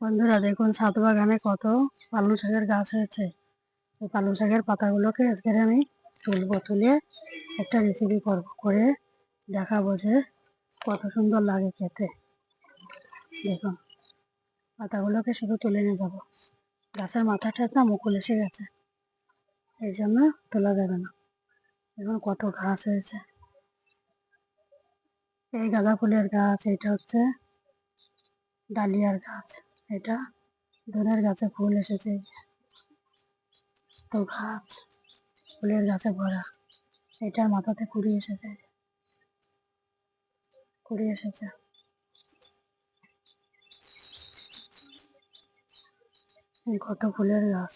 বন্ধুরা, দেখুন ছাদ বাগানে কত পালং শাকের গাছ হয়েছে। এই পালং শাকের পাতাগুলোকে আজকে আমি তুলবো, তুলে একটা রেসিপি করব, করে দেখাবো যে কত সুন্দর লাগে খেতে। দেখুন, পাতাগুলোকে শুধু তুলে নিয়ে যাব। গাছের মাথাটা না মুকুল এসে গেছে, এই জন্য তোলা যাবে না। এখন কত ঘাস হয়েছে। এই গাঁদা ফুলের গাছ, এটা হচ্ছে ডালিয়ার গাছ। এটা ধনের গাছে ফুল এসেছে। তো গাছ ফুলের গাছে ভরা। এটার মাথাতে কুড়ি এসেছে। কুড়ি এসেছে। কত ফুলের গাছ।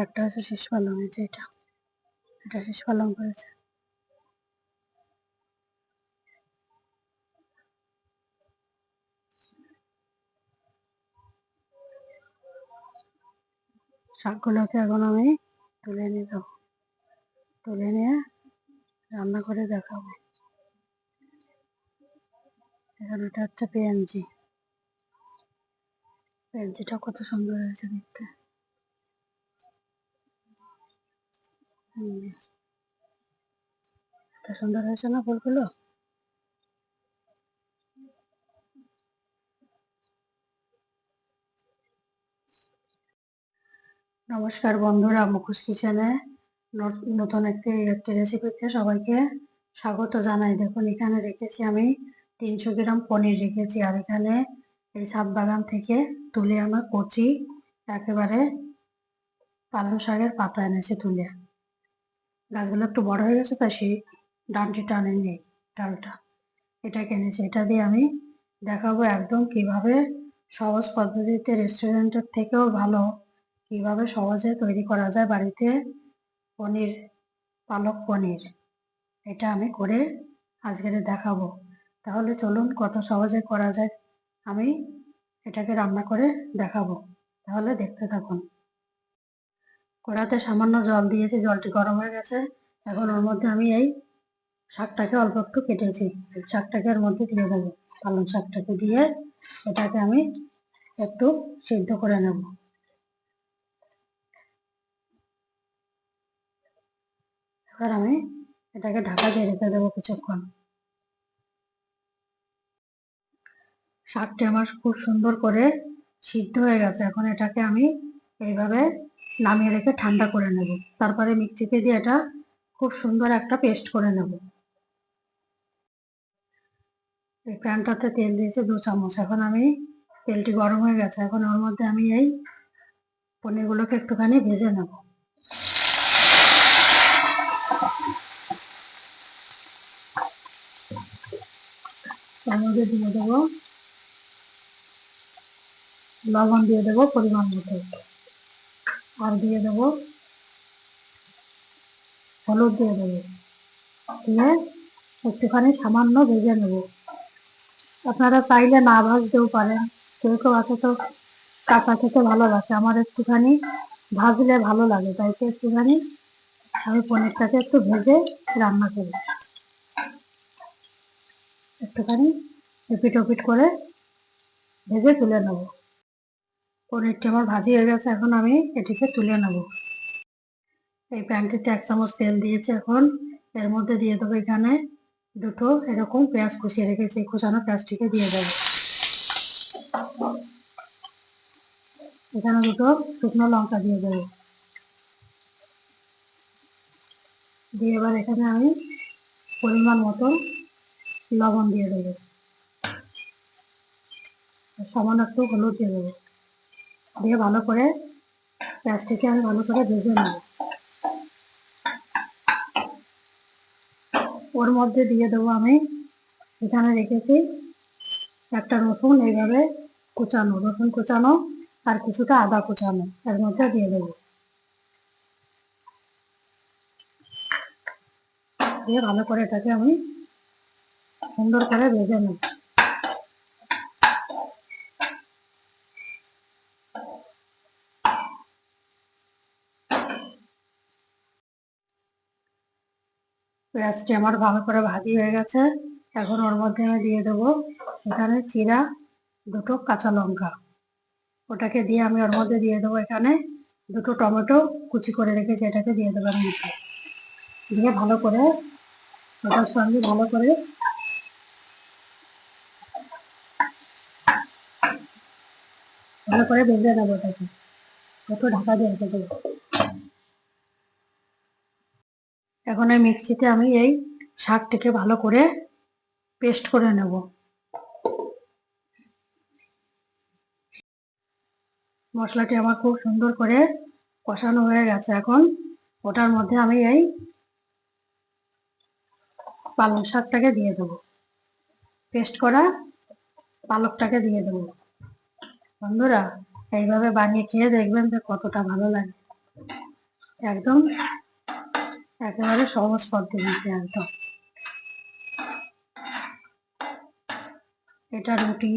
একটা হচ্ছে শীষ পালং, এই এটা। এটা শীষ পালং করেছে। শাকগুলোকে এখন আমি তুলে যাব তুলে নিয়ে রান্না করে দেখাবো। এখানে এটা হচ্ছে পেঁয়াজি। পেঁয়াজিটা কত সুন্দর হয়েছে দেখতে। এত সুন্দর হয়েছে না ফুলগুলো? নমস্কার বন্ধুরা, মুখোশ কিচেনে নতুন একটি একটি রেসিপিতে সবাইকে স্বাগত জানাই। দেখুন, এখানে রেখেছি আমি তিনশো গ্রাম পনির রেখেছি আর এখানে এই ছাদ বাগান থেকে তুলে আমার কচি, একেবারে পালং শাকের পাতা এনেছে তুলে। গাছগুলো একটু বড় হয়ে গেছে, তাই সেই ডানটি আনে নেই, ডালটা। এটা কিনেছি এটা দিয়ে আমি দেখাবো একদম কীভাবে সহজ পদ্ধতিতে রেস্টুরেন্টের থেকেও ভালো কীভাবে সহজে তৈরি করা যায় বাড়িতে পনির, পালক পনির, এটা আমি করে আজকের দেখাবো। তাহলে চলুন কত সহজে করা যায়, আমি এটাকে রান্না করে দেখাবো। তাহলে দেখতে থাকুন। কড়াতে সামান্য জল দিয়েছি, জলটি গরম হয়ে গেছে। এখন ওর মধ্যে আমি এই শাকটাকে অল্প একটু কেটেছি। শাকটাকে এর মধ্যে দিয়ে দেবো। পালং শাকটাকে দিয়ে এটাকে আমি একটু সিদ্ধ করে নেব। এবার আমি এটাকে ঢাকা দিয়ে রেখে দেবো কিছুক্ষণ। শাকটি আমার খুব সুন্দর করে সিদ্ধ হয়ে গেছে। এখন এটাকে আমি এইভাবে নামিয়ে রেখে ঠান্ডা করে নেব। তারপরে মিক্সিতে দিয়ে এটা খুব সুন্দর একটা পেস্ট করে নেব। এই প্যানটাতে তেল দিয়েছে দু চামচ। এখন আমি তেলটি গরম হয়ে গেছে। এখন ওর মধ্যে আমি এই পনিরগুলোকে একটুখানি ভেজে নেব। তার মধ্যে দিয়ে দেবো। লবণ দিয়ে দেবো পরিমাণ মতো। আর দিয়ে দেবো হলুদ দিয়ে দেবো। দিয়ে একটুখানি সামান্য ভেজে নেব। আপনারা চাইলে না ভাজতেও পারেন। কেউ কেউ আছে তো কাঁচা খেতে ভালো লাগে। আমার একটুখানি ভাজলে ভালো লাগে। তাই একটুখানি আমি পনিরটাকে একটু ভেজে রান্না করি। একটুখানি এপিট ওপিট করে ভেজে তুলে নেব। পনিরটি আমার ভাজি হয়ে গেছে, এখন আমি এটিকে তুলে নেব। এই প্যানটিতে এক চামচ তেল দিয়েছে এখন। এর মধ্যে দিয়ে দেবো এখানে দুটো এরকম পেঁয়াজ কুচিয়ে রেখেছি কুচানো পেঁয়াজটিকে দিয়ে দেবো। এখানে দুটো শুকনো লঙ্কা দিয়ে দেবো। দিয়ে এবার এখানে আমি পরিমাণ মতো লবণ দিয়ে দেবো। সামান্য একটু হলুদ দিয়ে দেবো। দিয়ে ভালো করে পেঁয়াজটিকে আমি ভালো করে ভেজে নেব। ওর মধ্যে দিয়ে দেবো আমি, এখানে রেখেছি একটা রসুন, এইভাবে কুচানো, রসুন কুচানো আর কিছুটা আদা কুচানো, এর মধ্যে দিয়ে দেবো। দিয়ে ভালো করে এটাকে আমি সুন্দর করে ভেজে নেব। পেঁয়াজটি আমার ভালো করে ভাজি হয়ে গেছে। এখন ওর মধ্যে আমি দিয়ে দেবো এখানে চিরা, দুটো কাঁচা লঙ্কা। ওটাকে দিয়ে আমি ওর মধ্যে দিয়ে দেবো এখানে দুটো টমেটো কুচি করে রেখেছি, এটাকে দিয়ে দেবো মধ্যে দিয়ে ভালো করে ওটার সঙ্গে ভালো করে ভালো করে ভেজে নেব ওটাকে। একটু ঢাকা দিয়ে রেখে দেবো। এখন এই মিক্সিতে আমি এই শাকটিকে ভালো করে পেস্ট করে নেব। মশলাটি আমার খুব সুন্দর করে কষানো হয়ে গেছে এখন। ওটার মধ্যে আমি এই পালং শাকটাকে দিয়ে দেবো। পেস্ট করা পালকটাকে দিয়ে দেবো। বন্ধুরা, এইভাবে বানিয়ে খেয়ে দেখবেন যে কতটা ভালো লাগে। একদম একেবারে সহজ পদ্ধতিতে একদম। এটা রুটি,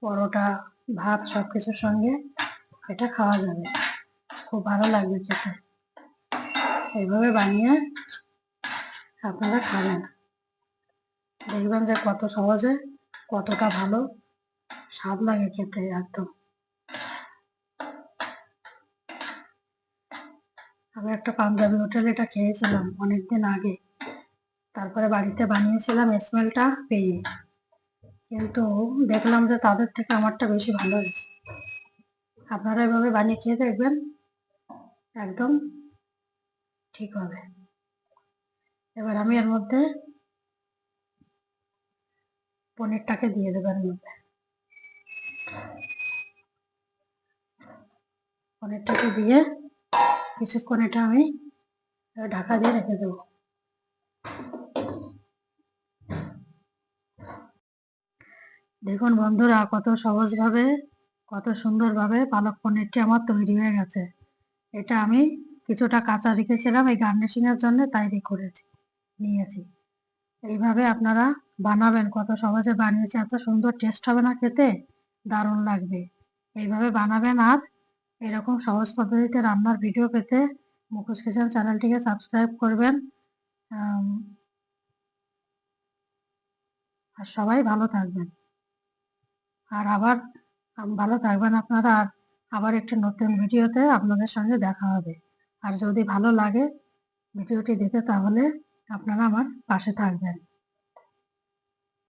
পরোটা, ভাত সব কিছুর সঙ্গে এটা খাওয়া যাবে। খুব ভালো লাগবে খেতে। এইভাবে বানিয়ে আপনারা খাবেন। দেখবেন যে কত সহজে কতটা ভালো স্বাদ লাগে খেতে একদম। আমি একটা পাঞ্জাবি হোটেলে এটা খেয়েছিলাম অনেকদিন আগে। তারপরে বাড়িতে বানিয়েছিলাম স্মেলটা পেয়ে। কিন্তু দেখলাম যে তাদের থেকে আমারটা বেশি ভালো হয়েছে। আপনারা এভাবে বানিয়ে খেয়ে দেখবেন, একদম ঠিক হবে। এবার আমি এর মধ্যে পনিরটাকে দিয়ে দেবো এর মধ্যে। পনিরটাকে দিয়ে কিছুক্ষণ এটা আমি ঢাকা দিয়ে রেখে দেবো। দেখুন বন্ধুরা, কত সহজভাবে, কত সুন্দরভাবে পালক পনিরটি আমার তৈরি হয়ে গেছে। এটা আমি কিছুটা কাঁচা রেখেছিলাম, এই গার্নিশিং এর জন্য তাই করেছি, নিয়েছি। এইভাবে আপনারা বানাবেন, কত সহজে বানিয়েছি, এত সুন্দর টেস্ট হবে না খেতে, দারুণ লাগবে। এইভাবে বানাবেন আর এরকম সহজ পদ্ধতিতে রান্নার ভিডিও পেতে মুখোশ কিচেন চ্যানেলটিকে সাবস্ক্রাইব করবেন। আর সবাই ভালো থাকবেন। আর আবার ভালো থাকবেন আপনারা। আর আবার একটি নতুন ভিডিওতে আপনাদের সঙ্গে দেখা হবে। আর যদি ভালো লাগে ভিডিওটি দিতে তাহলে আপনারা আমার পাশে থাকবেন।